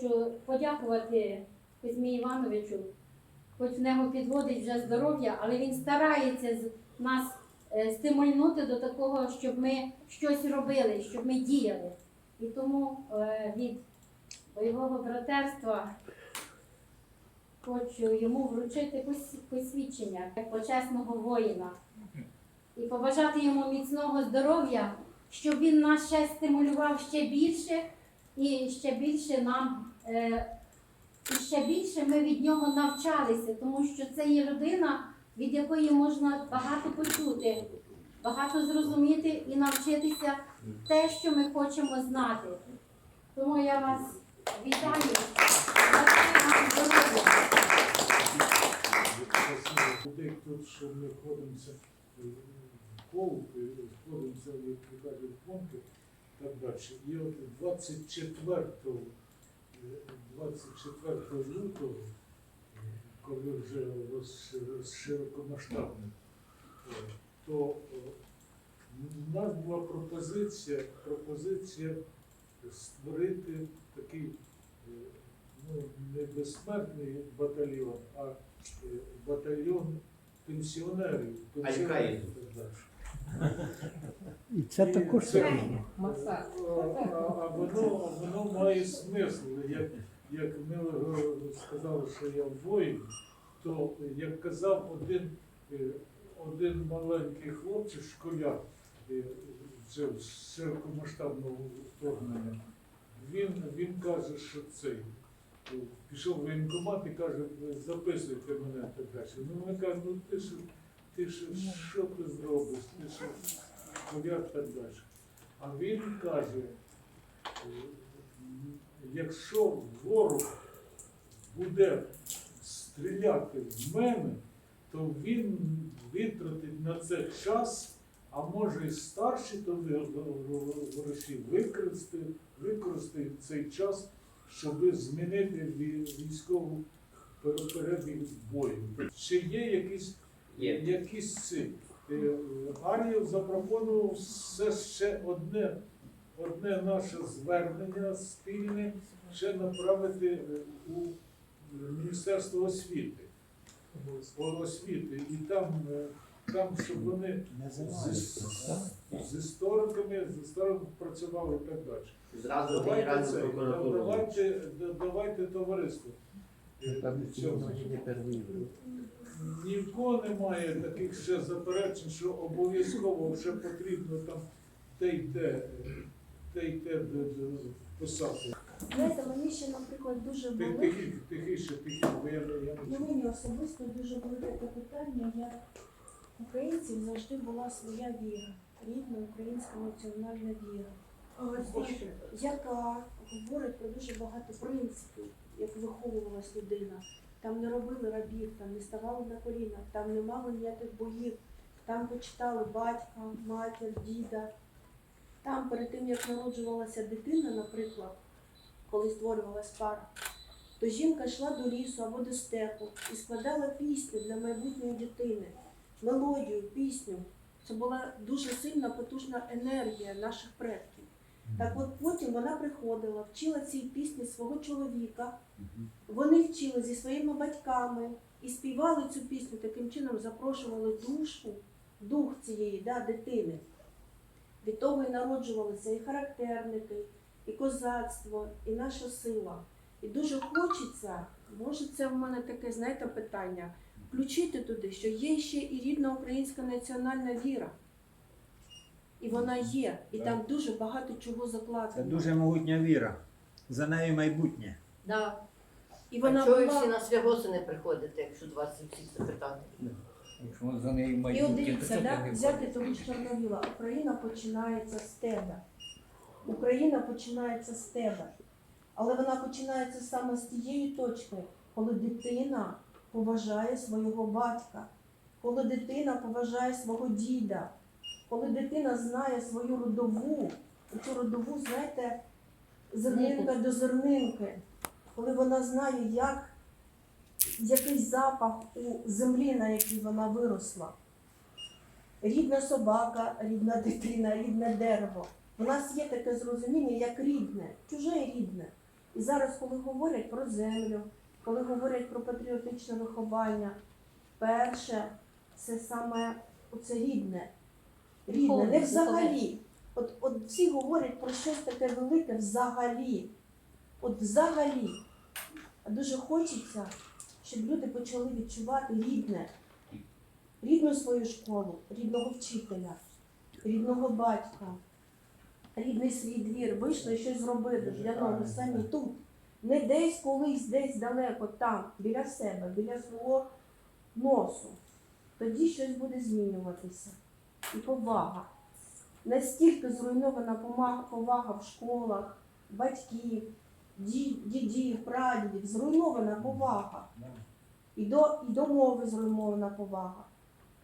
хочу подякувати Кузьмі Івановичу, хоч в нього підводить вже здоров'я, але він старається нас е, стимульнути до такого, щоб ми щось робили, щоб ми діяли. І тому е, від бойового братерства хочу йому вручити посвідчення як почесного воїна і побажати йому міцного здоров'я, щоб він нас ще стимулював ще більше і ще більше нам. Е, і ще більше ми від нього навчалися, тому що це є людина, від якої можна багато почути, багато зрозуміти і навчитися те, що ми хочемо знати. Тому я вас вітаю. Людей тут, що ми ходимося е, в кол, е, ходимося, як ви в помпи, так далі. І от 24, е, 24 лютого, е, коли вже широкомасштабне, е, то е, в нас була пропозиція, пропозиція створити такий е, ну, не безсмертний батальйон, а е, батальйон пенсіонерів. Далі. І це також а воно, воно має смисл. Як, як ми сказали, що я воїн, то як казав один, е, один маленький хлопчик, школяр, е, вже з широкомасштабного вторгнення, він, він каже, що цей. Пішов в воєнкомат і каже, записуйте мене так далі. Ну ми кажемо, ну ти ж ти ж що ти зробиш? Ти ж школяр так далі. А він каже, якщо ворог буде стріляти в мене, то він витратить на це час, а може і старші ворожі використають, використають цей час, щоб змінити військову пер- перебіг бою. Чи є якісь Є. якісь ці. Е, запропонував все ще одне, одне наше звернення спільне ще направити е, у Міністерство освіти. О, освіти. І там, е, там щоб вони з, з істориками, з істориками працювали і так далі. Зразу Давайте, це, давайте, давайте товариство. Ні в кого немає таких ще заперечень, що обов'язково вже потрібно там те й те, те й те писати. Знаєте, мені ще, наприклад, дуже Ти- болить. Тихіше, тихіше, тихіше, бо я, не- я Ну, не чую. мені особисто дуже болить таке питання, як українців завжди була своя віра, рідна українська національна віра, яка говорить про дуже багато принципів, як виховувалась людина. Там не робили рабів, там не ставали на коліна, там не мали ніяких боїв, там почитали батька, матір, діда. Там перед тим, як народжувалася дитина, наприклад, коли створювалась пара, то жінка йшла до лісу або до степу і складала пісню для майбутньої дитини, мелодію, пісню. Це була дуже сильна, потужна енергія наших предків. Так от потім вона приходила, вчила цій пісні свого чоловіка, вони вчили зі своїми батьками і співали цю пісню, таким чином запрошували душу, дух цієї да, дитини. Від того і народжувалися і характерники, і козацтво, і наша сила. І дуже хочеться, може, це в мене таке, знаєте, питання, включити туди, що є ще і рідна українська національна віра. І вона є, і Так. там дуже багато чого Це дуже могутня віра. За нею майбутнє. Да. І Вона вона чого ви була... всі на свягоси не приходите, якщо до вас всіх запитати? Якщо за неї І от дивіться, да, взяти того ж Чорновіла. Україна починається з тебе. Україна починається з тебе. Але вона починається саме з тієї точки, коли дитина поважає свого батька, коли дитина поважає свого діда, коли дитина знає свою родову, цю родову, знаєте, зернинка до зернинки, коли вона знає, як який запах у землі, на якій вона виросла. Рідна собака, рідна дитина, рідне дерево. У нас є таке зрозуміння, як рідне, чуже і рідне. І зараз, коли говорять про землю, коли говорять про патріотичне виховання, перше це саме оце рідне. Рідне, не взагалі. От, от всі говорять про щось таке велике взагалі. От взагалі. А дуже хочеться, щоб люди почали відчувати рідне, рідну свою школу, рідного вчителя, рідного батька, рідний свій двір. Вийшли щось зробили для нього самі тут. Не десь колись, десь далеко, там, біля себе, біля свого носу. Тоді щось буде змінюватися. І повага. Настільки зруйнована повага в школах, батьків, ді- дідів, прадідів, зруйнована повага. І до, і до мови зруйнована повага,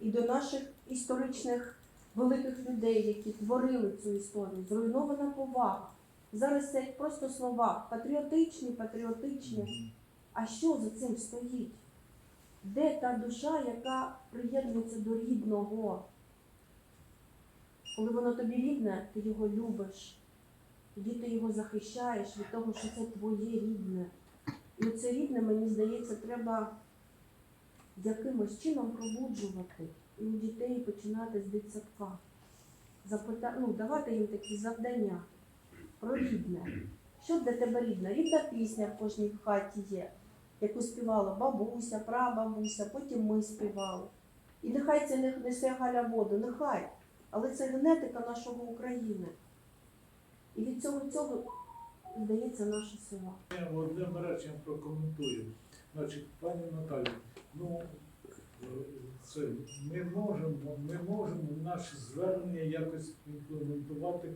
і до наших історичних великих людей, які творили цю історію, зруйнована повага. Зараз це просто слова патріотичні, патріотичні. А що за цим стоїть? Де та душа, яка приєднується до рідного? Коли воно тобі рідне, ти його любиш, тоді ти його захищаєш від того, що це твоє рідне. І це рідне, мені здається, треба якимось чином пробуджувати і у дітей починати з дитсадка. Запита... Ну, давати їм такі завдання про рідне. Що для тебе рідне? Рідна пісня в кожній хаті є, яку співала бабуся, прабабуся, потім ми співали. І нехай це не несе Галя воду, нехай. Але це генетика нашого України. І від цього цього здається наша сила. Я одним реченням прокоментую. Значить, пані Наталі, ну це ми можемо, ми можемо наші звернення якось імплементувати,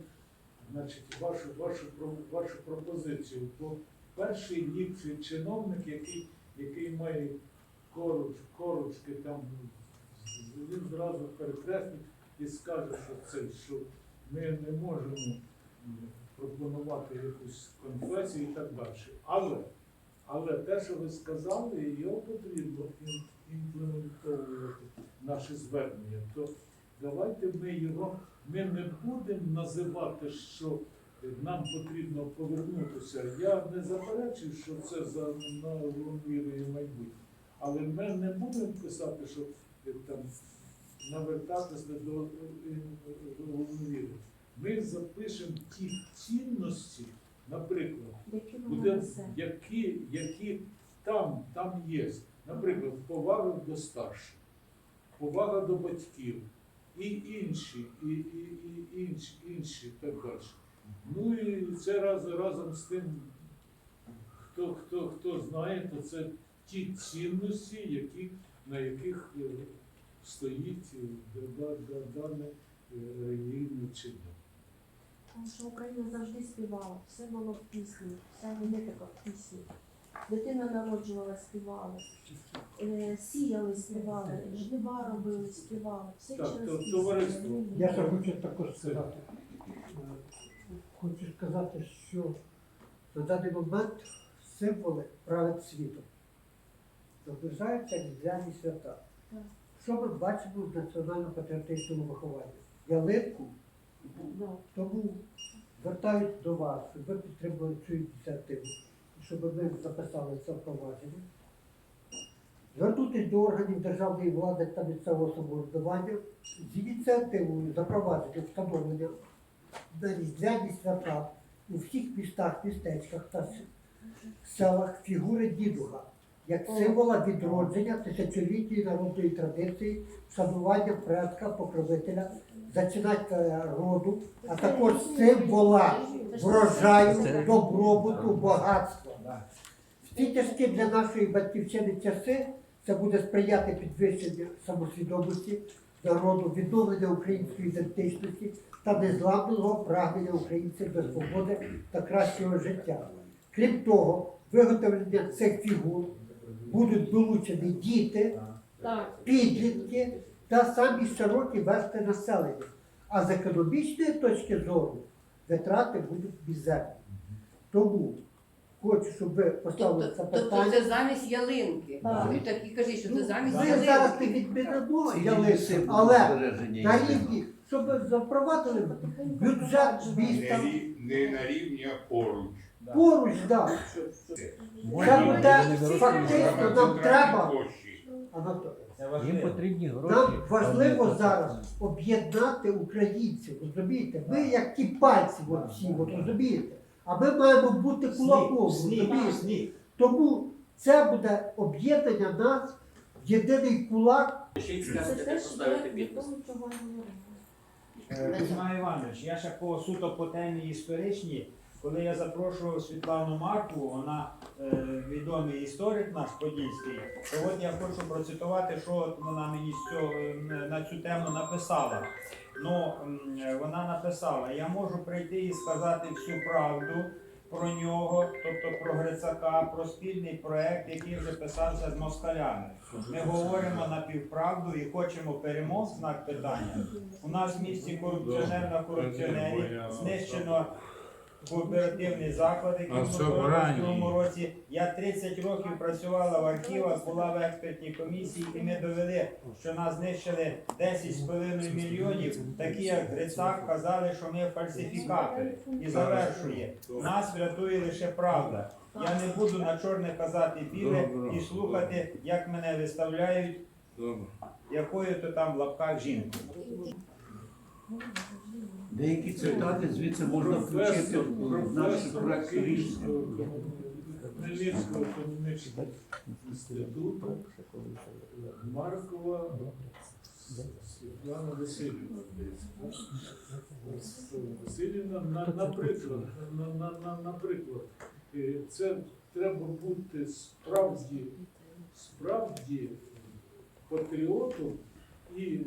значить, вашу, вашу, вашу пропозицію. Бо перший ліпший чиновник, який, який має коруч, корочки там, він зразу перекреслить і скаже, що це, що ми не можемо пропонувати якусь конфесію і так далі. Але, але те, що ви сказали, його потрібно імплементовувати наші звернення. То давайте ми його, ми не будемо називати, що нам потрібно повернутися. Я не заперечую, що це за новою вірою майбутнє. Але ми не будемо писати, що е, там навертатися до, до. Ми запишемо ті цінності, наприклад, Які буде, які, які там, там є. Наприклад, повага до старших, повага до батьків і інші, і, і, і інші, інші так далі. Ну і це раз, разом з тим, хто, хто, хто знає, то це ті цінності, які, на яких е, стоїть е, да- да- дане е, релігійне чинення. Тому що Україна завжди співала, все було в пісні, вся генетика в пісні. Дитина народжувала, співала, е, сіяли, співали, жнива робили, співали. Все Так, через пісню. товариство. Я ще хочу також сказати. Хочу сказати, що на даний момент символи править світом. Наближаються різдвяні свята. Що ми бачимо в національно-патріотичному вихованні? Ялинку, Да. тому звертаюсь до вас, щоб ви підтримали цю ініціативу, щоб ми записали це впровадження. Звернутися до органів державної влади та місцевого самоврядування з ініціативою запровадження встановлення на різдвяні свята у всіх містах, містечках та селах фігури дідуха як символа відродження тисячолітньої народної традиції, вшанування предка, покровителя, зачинателя роду, а також символа врожаю, добробуту, багатства. В ці тяжкі для нашої батьківщини часи це буде сприяти підвищенню самосвідомості народу, відновлення української ідентичності та незламного прагнення українців до свободи та кращого життя. Крім того, виготовлення цих фігур будуть долучені діти, підлітки та самі широкі верстви населення. А з економічної точки зору витрати будуть мізерні. Тому хочу, щоб ви поставили Тобто, це тобто питання. це замість ялинки. Так. Ви так і кажіть, що це Ну, замість Ми зараз не ялинки. відмінимо ялинку, але на рівні, щоб запровадили бюджет Не, міста. рі- не на рівні, а поруч. Поруч, так. Це буде фактично нам треба. Анатолій. Їм потрібні Нам важливо зараз об'єднати українців, розумієте? Ми як ті пальці, от всі, от, розумієте? А ми маємо бути кулаком, розумієте? Тому це буде об'єднання нас в єдиний кулак. Кузьма Іванович, я ще по суто по темі історичній, коли я запрошував Світлану Марку, вона е, відомий історик наш подільський, то от я хочу процитувати, що вона мені з цього, на цю тему написала. Ну, вона написала: я можу прийти і сказати всю правду про нього, тобто про Грицака, про спільний проект, який вже писався з москалями. Ми говоримо напівправду і хочемо перемог, знак питання. У нас в місті корупціонер на корупціонері знищено кооперативний заклад, який в минулому році. Я 30 років працювала в архівах, була в експертній комісії, і ми довели, що нас знищили 10,5 мільйонів. Такі як Грицак казали, що ми фальсифікатори. І завершує. Нас врятує лише правда. Я не буду на чорне казати біле і слухати, як мене виставляють якою то там в лапках жінкою. Деякі цитати звідси можна включити в наш проект рішення. Хмельницького економічного інституту Маркова Світлана Васильівна. Васильівна, на- наприклад, на- на- на- наприклад, е, це треба бути справді, справді патріотом і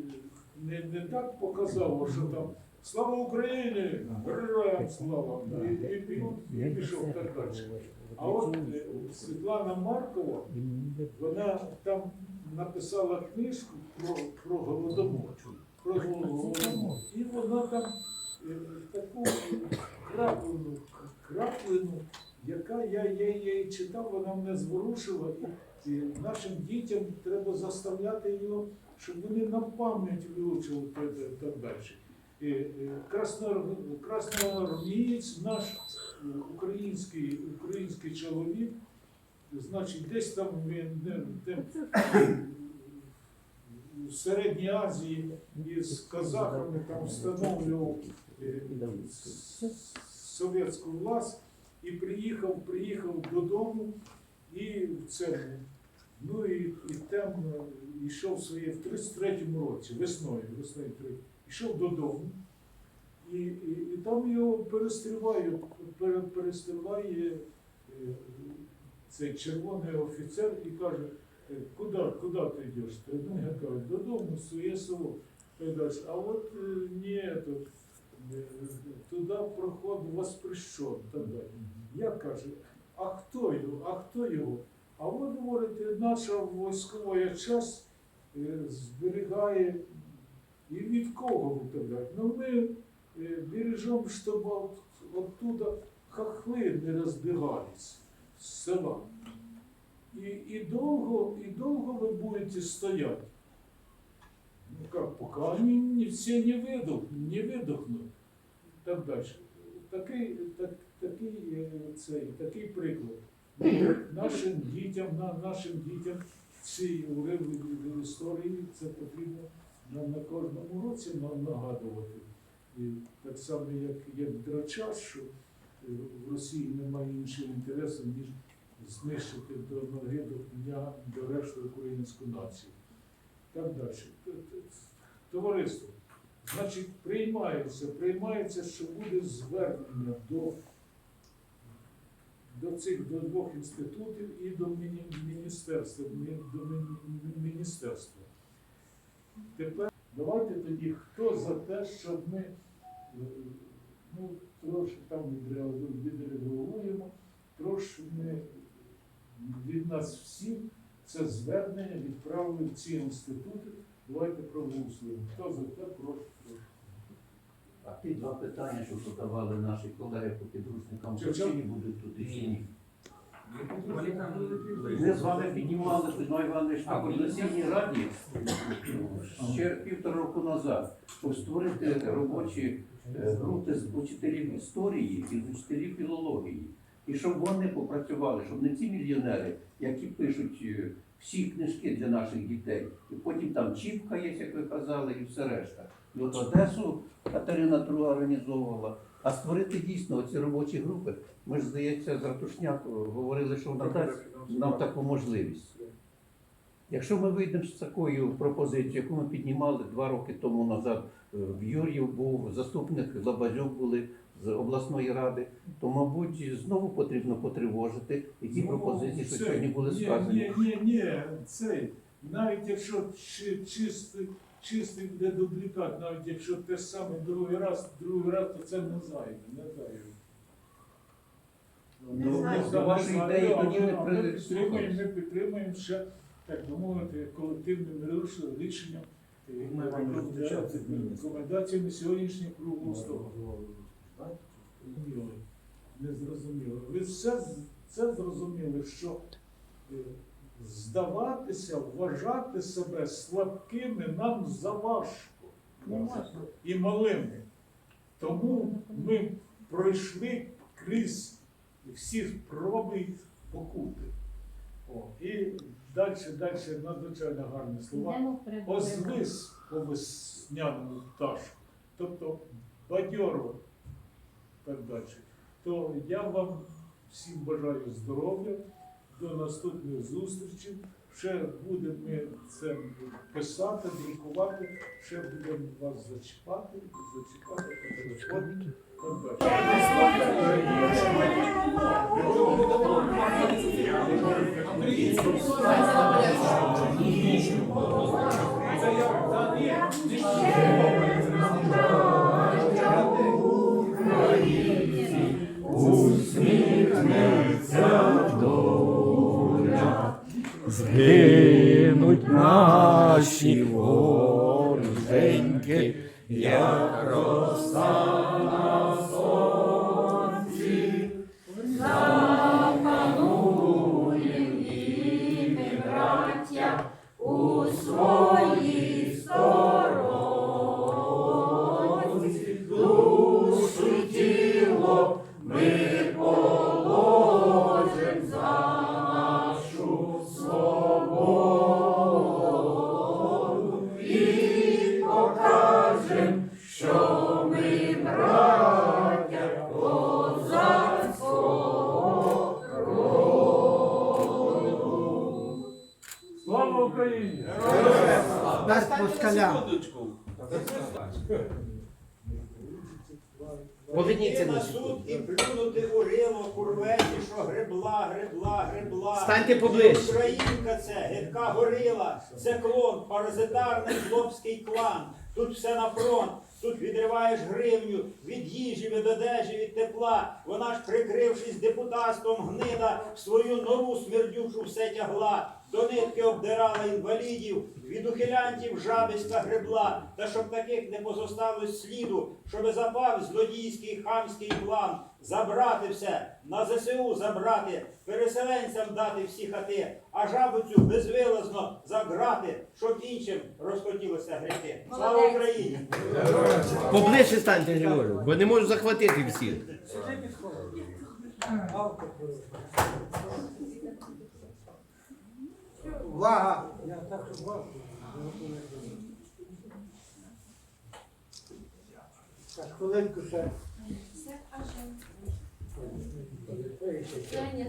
не, не так показало, що там Слава Україні! Героям слава! І, і, і, і пішов так далі. А от е, Світлана Маркова, вона там написала книжку про, про голодомор. Про голодомор. І вона там е, таку краплину, краплину, яка я, я, я її читав, вона мене зворушила. І, і нашим дітям треба заставляти його, щоб вони на пам'ять вивчили та- та- так далі. Красноармієць, наш е, український, український чоловік, значить, десь там в Середній Азії із казахами там встановлював е, совєтську власть і приїхав, приїхав додому і в це. Ну і, і там йшов своє в 33-му році, весною, весною йшов додому. І, і, і там його перестріває, пере, перестріває е, цей червоний офіцер і каже, е, куди, куди ти йдеш? Ну, я кажу, додому, своє село. А от е, ні, туди проход воспрещен. Я кажу, а хто його? А хто його? А от говорить, наша військова часть зберігає і від кого виготовляють? Ну ми е, бережемо, щоб оттуда хохли не розбігались з села. І, і, довго, і довго ви будете стояти. Ну как, пока они не, все не выдох, не видохнуть. Так далі. Такий, так, такий, е, цей, такий приклад. Нашим дітям, нашим дітям ці уривки історії це потрібно на, на кожному році на- нагадувати. І так само, як, як Драчаш, що е, в Росії немає іншого інтересу, ніж знищити до ноги до дня до решти українську націю. Так далі. Товариство, значить, приймається, приймається, що буде звернення до, до цих до двох інститутів і до міні, міністерства. До міністерства. Тепер давайте тоді, хто за те, щоб ми е, ну, трошки там відреагуємо, трошки ми від нас всіх це звернення відправили в ці інститути. Давайте проголосуємо. Хто за те, прошу. А ті два питання, що подавали наші колеги по підручникам, чи будуть тут і ні? Ми з вами піднімали Кузьма Іванович на координаційній раді ще півтора року назад, створити робочі е, групи з учителів історії і з учителів філології. І щоб вони попрацювали, щоб не ці мільйонери, які пишуть е, всі книжки для наших дітей. І потім там чіпка є, як ви казали, і все решта. І от Одесу Катерина Труа організовувала. А створити дійсно оці робочі групи. Ми ж, здається, з Ратушняк говорили, що вона дасть нам таку можливість. Якщо ми вийдемо з такою пропозицією, яку ми піднімали два роки тому назад, е, в Юрів був заступник Лабазюк були з обласної ради, то, мабуть, знову потрібно потривожити і ті Ну, пропозиції, що сьогодні були сказані. Ні, ні, ні, цей, навіть якщо чи, чистий, чистий буде дублікат, навіть якщо те ж саме другий раз, другий раз, то це не зайде, не зайде. Ну, знаю. до вашої ідеї але тоді ми ми при- підтримуємо, ми підтримуємо ще, так би мовити, колективним рішенням- рішенням е, Ми вам рекомендації рекомендації на сьогоднішній круглого столу. Зрозуміло. Не зрозуміло. Ви все, з- це зрозуміли, що е, здаватися, вважати себе слабкими нам заважко і малими. Тому ми пройшли крізь всі спроби покути. О, і далі, далі надзвичайно гарні слова. Озвис по весняному пташку, тобто бадьоро так далі. То я вам всім бажаю здоров'я, до наступних зустрічей. Ще будемо ми це писати, друкувати, ще будемо вас зачіпати, зачіпати по телефону. Москалям. Поверніться на на суд і плюнути у рило курветі, що гребла, гребла, гребла. Станьте поближче. Українка це, гидка горила, це клон, паразитарний хлопський клан. Тут все на фронт, тут відриваєш гривню від їжі, від одежі, від тепла. Вона ж, прикрившись депутатством гнида, свою нору смердючу все тягла. До нитки обдирала інвалідів, від ухилянтів жабиська гребла, та щоб таких не позосталось сліду, щоби запав злодійський хамський план, забрати все, на ЗСУ забрати, переселенцям дати всі хати, а жабу цю безвилазно заграти, щоб іншим розхотілося гріти. Слава Україні! Поближче станьте, Григорію, бо не можу захватити всіх. Увага! Так, хвилинку ще. Женя.